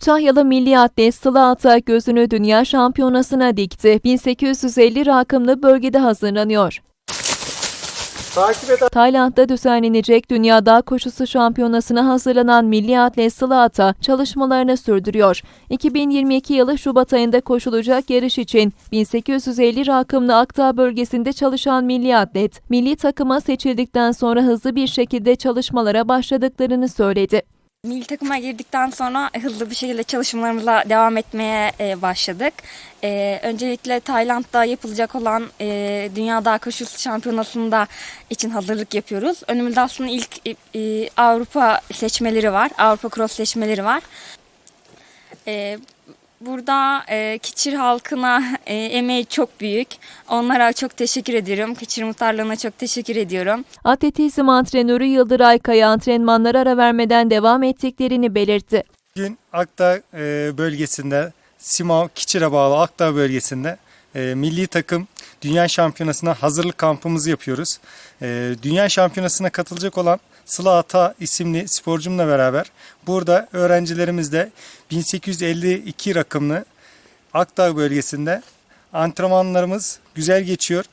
Kütahyalı milli atlet Sıla Atak gözünü dünya şampiyonasına dikti. 1850 rakımlı bölgede hazırlanıyor. Tayland'da düzenlenecek Dünya Dağ Koşusu Şampiyonası'na hazırlanan milli atlet Sıla Ata çalışmalarını sürdürüyor. 2022 yılı Şubat ayında koşulacak yarış için 1850 rakımlı Akdağ bölgesinde çalışan milli atlet, milli takıma seçildikten sonra hızlı bir şekilde çalışmalara başladıklarını söyledi. Milli takıma girdikten sonra hızlı bir şekilde çalışmalarımıza devam etmeye e, başladık. E, öncelikle Tayland'da yapılacak olan e, Dünya Dağ Koşusu Şampiyonası'nda için hazırlık yapıyoruz. Önümüzde aslında ilk Avrupa seçmeleri var, Avrupa Cross seçmeleri var. Burada e, Kiçir halkına e, emeği çok büyük. Onlara çok teşekkür ediyorum. Kiçir muhtarlığına çok teşekkür ediyorum. Atletizm antrenörü Yıldıray Kaya antrenmanlara ara vermeden devam ettiklerini belirtti. Bugün Akdağ e, bölgesinde, Simao Kiçir'e bağlı Akdağ bölgesinde e, milli takım Dünya Şampiyonası'na hazırlık kampımızı yapıyoruz. E, Dünya Şampiyonası'na katılacak olan Sıla Ata isimli sporcumla beraber burada öğrencilerimiz de 1852 rakımlı Akdağ bölgesinde antrenmanlarımız güzel geçiyor.